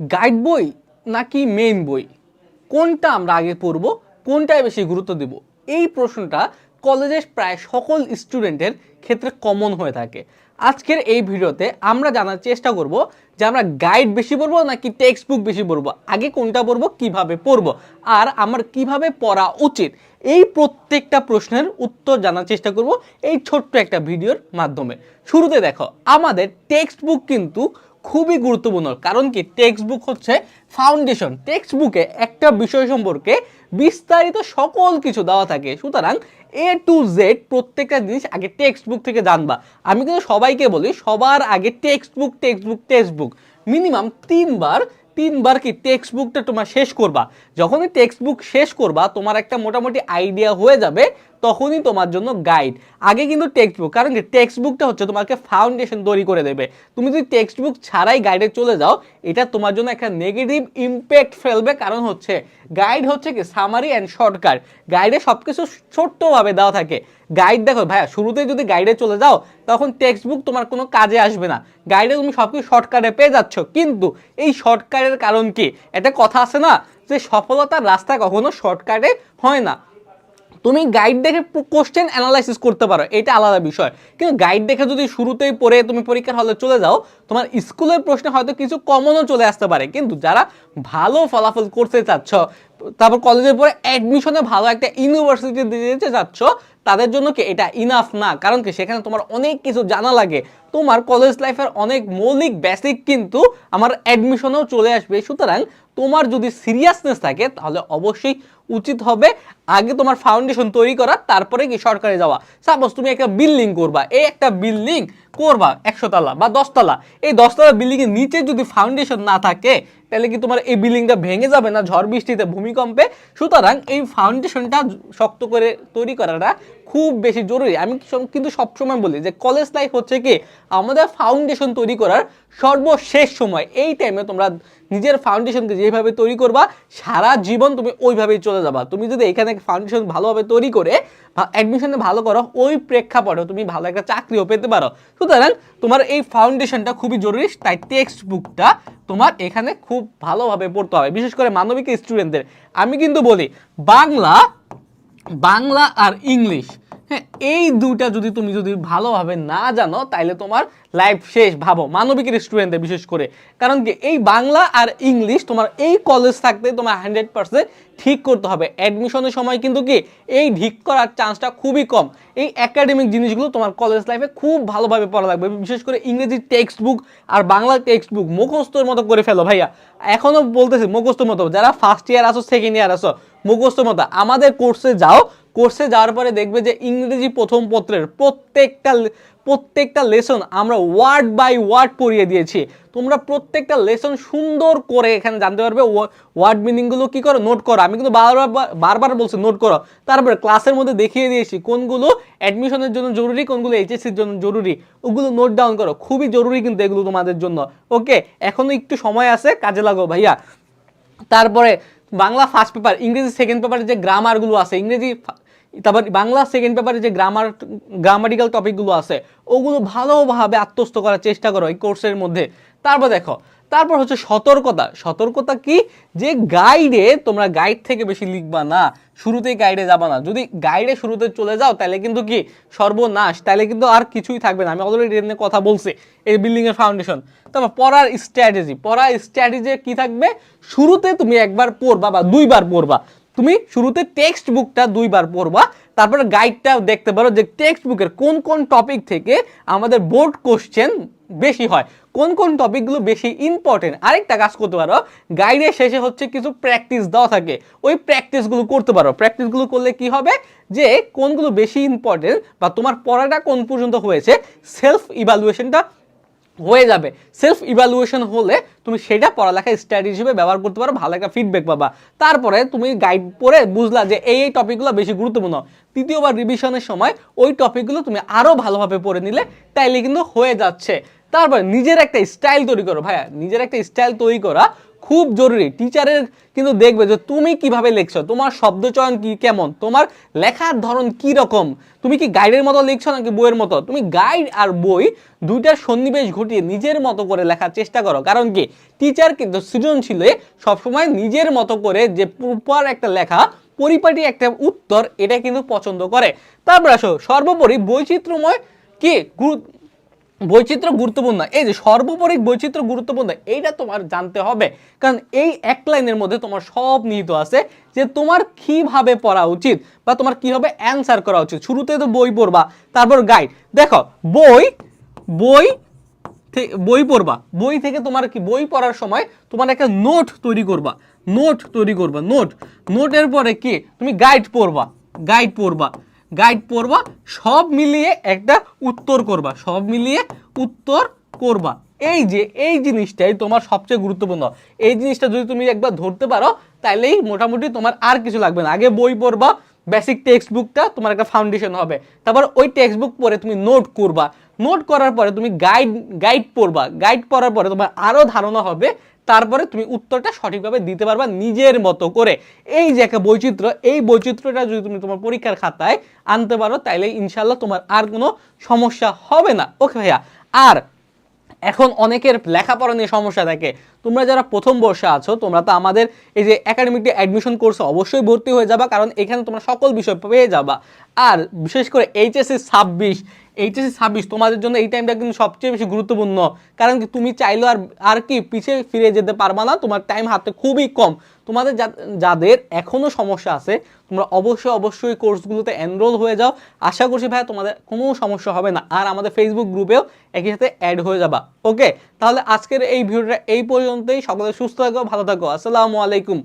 Guide বই নাকি main বই? কোনটা আমরা আগে পড়ব? কোনটায় বেশি গুরুত্ব দেব? এই প্রশ্নটা কলেজের প্রায় সকল স্টুডেন্টের ক্ষেত্রে কমন হয়ে থাকে। আজকের এই ভিডিওতে আমরা জানার চেষ্টা করব যে আমরা গাইড বেশি পড়ব নাকি টেক্সট বুক বেশি পড়ব? আগে কোনটা পড়ব, কীভাবে পড়ব? আর আমার কীভাবে পড়া উচিত? এই প্রত্যেকটা প্রশ্নের উত্তর জানার চেষ্টা করব এই ছোট্ট একটা ভিডিওর মাধ্যমে। শুরুতে দেখো, আমাদের টেক্সট বুক কিন্তু খুবই গুরুত্বপূর্ণ। কারণ কি? টেক্সট বুক হচ্ছে ফাউন্ডেশন টেক্সট বুকে একটা বিষয় সম্পর্কে বিস্তারিত সকল কিছু দেওয়া থাকে। সুতরাং এ টু জেড প্রত্যেকটা জিনিস আগে টেক্সট বুক থেকে জানবা। আমি কিন্তু সবাইকে বলি, সবার আগে textbook textbook textbook minimum তিনবার তিনবার কি টেক্সট বুকটা তোমার শেষ করবা। যখনই টেক্সট বুক শেষ করবা, তোমার একটা মোটামুটি আইডিয়া হয়ে যাবে তখনই তোমার জন্য গাইড আগে কিন্তু টেক্সট বুক কারণ কি? টেক্সট বুকটা হচ্ছে তোমাকে ফাউন্ডেশন তৈরি করে দেবে। তুমি যদি টেক্সট বুক ছাড়াই গাইডে চলে যাও, এটা তোমার জন্য একটা নেগেটিভ ইম্প্যাক্ট ফেলবে। কারণ হচ্ছে গাইড হচ্ছে কি? সামারি অ্যান্ড শর্টকাট গাইডে সব কিছু ছোট্টভাবে দেওয়া থাকে। গাইড দেখো, ভাইয়া, শুরুতে যদি গাইডে চলে যাও, তখন টেক্সট বুক তোমার কোনো কাজে আসবে না। গাইডে তুমি সব কিছু শর্টকাটে পেয়ে যাচ্ছ। কিন্তু এই শর্টকাটের কারণ কি? একটা কথা আছে না, যে সফলতার রাস্তা কখনো শর্টকাটে হয় না। তুমি গাইড দেখে কোশ্চেন অ্যানালাইসিস করতে পারো, এটা আলাদা বিষয়। কিন্তু গাইড দেখে যদি শুরুতেই পড়ে তুমি পরীক্ষার হলে চলে যাও, তোমার স্কুলের প্রশ্নে হয়তো কিছু কমনও চলে আসতে পারে। কিন্তু যারা ভালো ফলাফল করতে চাচ্ছ তারপর কলেজের পরে অ্যাডমিশনে ভালো একটা ইউনিভার্সিটি দিতে চাচ্ছ, তাদের জন্য কি এটা ইনাফ না? কারণ কি সেখানে তোমার অনেক কিছু জানা লাগে। তোমার কলেজ লাইফের অনেক মৌলিক বেসিক কিন্তু আমার অ্যাডমিশনেও চলে আসবে। সুতরাং তোমার যদি সিরিয়াসনেস থাকে, তাহলে অবশ্যই উচিত হবে আগে তোমার ফাউন্ডেশন তৈরি করা, তারপরে কি সরকারে যাওয়া। সাপোজ তুমি একটা বিল্ডিং করবা, এই একটা বিল্ডিং করবা একশো তলা বা দশতলা। এই দশতলা বিল্ডিংয়ের নিচে যদি ফাউন্ডেশন না থাকে তাহলে কি তোমার এই বিল্ডিংটা ভেঙে যাবে না? ঝড় বৃষ্টিতে ভূমিকম্পে? সুতরাং এই ফাউন্ডেশনটা শক্ত করে তৈরি করাটা খুব বেশি জরুরি। আমি কিন্তু সবসময় বলি যে কলেজ লাইফ হচ্ছে কি, আমাদের ফাউন্ডেশন তৈরি করার সর্বশেষ সময়। এই টাইমে তোমরা নিজের ফাউন্ডেশনকে যেভাবে তৈরি করবা, সারা জীবন তুমি ওইভাবেই চলে যাবা। তুমি যদি এখানে ফাউন্ডেশন ভালোভাবে তৈরি করে অ্যাডমিশনে ভালো করো, ওই প্রেক্ষাপটে তুমি ভালো একটা চাকরিও পেতে পারো। সুতরাং তোমার এই ফাউন্ডেশনটা খুবই জরুরি, তাই টেক্সট বুকটা তোমার এখানে খুব ভালোভাবে পড়তে হবে। বিশেষ করে মানবিক স্টুডেন্টদের আমি কিন্তু বলি, বাংলা বাংলা আর ইংলিশ। হ্যাঁ এই দুইটা যদি তুমি যদি ভালোভাবে না জানো তাইলে তোমার লাইফ শেষ, ভাবো। মানবিকের স্টুডেন্টদের বিশেষ করে। কারণ কি, এই বাংলা আর ইংলিশ তোমার এই কলেজ থাকতে তোমার হান্ড্রেড পার্সেন্ট ঠিক করতে হবে। অ্যাডমিশনের সময় কিন্তু কি, এই ঠিক করার চান্সটা খুবই কম। এই একাডেমিক জিনিসগুলো তোমার কলেজ লাইফে খুব ভালোভাবে পড়া লাগবে। বিশেষ করে ইংরেজি টেক্সট বুক আর বাংলা টেক্সট বুক মুখস্থর মতো করে ফেলো ভাইয়া। এখনও বলতেছি মুখস্থর মতো। যারা ফার্স্ট ইয়ার আসো সেকেন্ড ইয়ার আসো মুখস্থর মতো। আমাদের কোর্সে যাও। কোর্সে যাওয়ার পরে দেখবে যে ইংরেজি প্রথম পত্রের প্রত্যেকটা প্রত্যেকটা লেসন আমরা ওয়ার্ড বাই ওয়ার্ড পড়িয়ে দিয়েছি। তোমরা প্রত্যেকটা লেসন সুন্দর করে এখানে জানতে পারবে ওয়ার্ড মিনিংগুলো কি করো, নোট করো। আমি কিন্তু বারবার বারবার বলছি, নোট করো। তারপরে ক্লাসের মধ্যে দেখিয়ে দিয়েছি কোনগুলো অ্যাডমিশনের জন্য জরুরি, কোনগুলো এইচএসসির জন্য জরুরি। ওগুলো নোট ডাউন করো। খুবই জরুরি কিন্তু এগুলো তোমাদের জন্য। ওকে এখনও একটু সময় আছে, কাজে লাগো ভাইয়া। তারপরে বাংলা ফার্স্ট পেপার ইংরেজি সেকেন্ড পেপারে যে গ্রামারগুলো আছে, ইংরেজি তারপর বাংলা সেকেন্ড পেপারে যে গ্রামার গ্রামাটিক্যাল টপিকগুলো আছে, ওগুলো ভালোভাবে আত্মস্থ করার চেষ্টা করো এই কোর্সের মধ্যে। তারপর দেখো, তারপর হচ্ছে সতর্কতা। সতর্কতা কি? যে গাইডে তোমরা গাইড থেকে বেশি লিখবা না, শুরুতেই গাইডে যাবা না। যদি গাইডে শুরুতে চলে যাও, তাহলে কিন্তু কি? সর্বনাশ। তাহলে কিন্তু আর কিছুই থাকবে না। আমি অলরেডি এর কথা বলছি, এই বিল্ডিং এর ফাউন্ডেশন তারপর পড়ার স্ট্র্যাটেজি পড়ার স্ট্র্যাটেজি কি থাকবে? শুরুতে তুমি একবার পড়বা বা দুইবার পড়বা। তুমি শুরুতে টেক্সট বুকটা দুইবার পড়বা, তারপরে গাইডটা দেখতে পারো যে টেক্সট বুকের কোন কোন টপিক থেকে আমাদের বোর্ড কোশ্চেন বেশি হয়, কোন কোন টপিকগুলো বেশি ইম্পর্টেন্ট আরেকটা কাজ করতে পারো গাইডের শেষে হচ্ছে কিছু প্র্যাকটিস দেওয়া থাকে, ওই প্র্যাকটিসগুলো করতে পারো। প্র্যাকটিসগুলো করলে কি হবে? যে কোনগুলো বেশি ইম্পর্টেন্ট বা তোমার পড়াটা কোন পর্যন্ত হয়েছে সেলফ ইভ্যালুয়েশনটা হয়ে যাবে। সেলফ ইভ্যালুয়েশন হলে তুমি সেটা পড়ালেখা স্টাডি হিসেবে ব্যবহার করতে পারো, ভালো একটা ফিডব্যাক পাবা। তারপরে তুমি গাইড পড়ে বুঝলা যে এই এই টপিকগুলো বেশি গুরুত্বপূর্ণ। তৃতীয়বার রিভিশনের সময় ওই টপিকগুলো তুমি আরও ভালোভাবে পড়ে নিলে, তাইলে কিন্তু হয়ে যাচ্ছে। তারপরে নিজের একটা স্টাইল তৈরি করো ভাইয়া। নিজের একটা স্টাইল তৈরি করা খুব জরুরি। টিচারের কিন্তু দেখবে যে তুমি কীভাবে লিখছো? তোমার শব্দচয়ন কি কেমন? তোমার লেখার ধরন কি রকম? তুমি কি গাইডের মতো লিখছো নাকি বইয়ের মতো? তুমি গাইড আর বই দুইটার সন্নিবেশ ঘটিয়ে নিজের মতো করে লেখার চেষ্টা করো। কারণ কি? টিচার কিন্তু সৃজনশীলে সবসময় নিজের মতো করে যে প্রপার একটা লেখা, পরিপাটি একটা উত্তর, এটা কিন্তু পছন্দ করে। তারপর আসো, সর্বোপরি বৈচিত্র্যময় কি? বৈচিত্র্য গুরুত্বপূর্ণ এই যে সর্বোপরি বৈচিত্র্য গুরুত্বপূর্ণ, এইটা তোমার জানতে হবে। কারণ এই এক লাইনের মধ্যে তোমার সব নিহিত আছে যে তোমার কীভাবে পড়া উচিত বা তোমার কীভাবে অ্যান্সার করা উচিত। শুরুতে তো বই পড়বা, তারপর গাইড দেখো, বই বই বই পড়বা। বই থেকে তোমার কি, বই পড়ার সময় তোমার একটা নোট তৈরি করবা। নোট তৈরি করবা নোট নোটের পরে কি, তুমি গাইড পড়বা গাইড পড়বা। গাইড পড়বা, সব মিলিয়ে একটা উত্তর করবা, সব মিলিয়ে উত্তর করবা। এই যে, এই জিনিসটাই তোমার সবচেয়ে গুরুত্বপূর্ণ। এই জিনিসটা যদি তুমি একবার ধরতে পারো তাহলেই মোটামুটি তোমার আর কিছু লাগবে না। আগে বই পড়বা বেসিক টেক্সট বুকটা তোমার একটা ফাউন্ডেশন হবে। তারপর ওই টেক্সট বুক পরে তুমি নোট করবা। নোট করার পরে তুমি গাইড গাইড পড়বা। গাইড পড়ার পরে তোমার আরও ধারণা হবে। তারপরে তুমি উত্তরটা সঠিকভাবে দিতে পারবা নিজের মতো করে। এই যে একটা বৈচিত্র্য, এই বৈচিত্র্যটা যদি তুমি তোমার পরীক্ষার খাতায় আনতে পারো তাহলে ইনশাল্লাহ তোমার আর কোনো সমস্যা হবে না। ওকে ভাইয়া? আর এখন অনেকের লেখাপড়া নিয়ে সমস্যা থাকে। তোমরা যারা প্রথম বর্ষে আছো, তোমরা তো আমাদের এই যে একাডেমিকটি অ্যাডমিশন কোর্সে অবশ্যই ভর্তি হয়ে যাবা, কারণ এখানে তোমরা সকল বিষয় পেয়ে যাবা। আর বিশেষ করে এইচএসসি ছাব্বিশ এইচএসসি ছাব্বিশ তোমাদের জন্য এই টাইমটা কিন্তু সবচেয়ে বেশি গুরুত্বপূর্ণ। কারণ কি, তুমি চাইলেও আর আর কি পিছিয়ে ফিরে যেতে পারবা না, তোমার টাইম হাতে খুবই কম। তোমাদের যাদের এখনও সমস্যা আছে, তোমরা অবশ্যই অবশ্যই কোর্সগুলোতে এনরোল হয়ে যাও। আশা করছি ভাই, তোমাদের কোনো সমস্যা হবে না। আর আমাদের ফেসবুক গ্রুপেও একই সাথে অ্যাড হয়ে যাবা। ওকে তাহলে আজকের এই ভিডিওটা এই পর্যন্তই। সকলে সুস্থ থাকো, ভালো থাকো। আসসালামু আলাইকুম।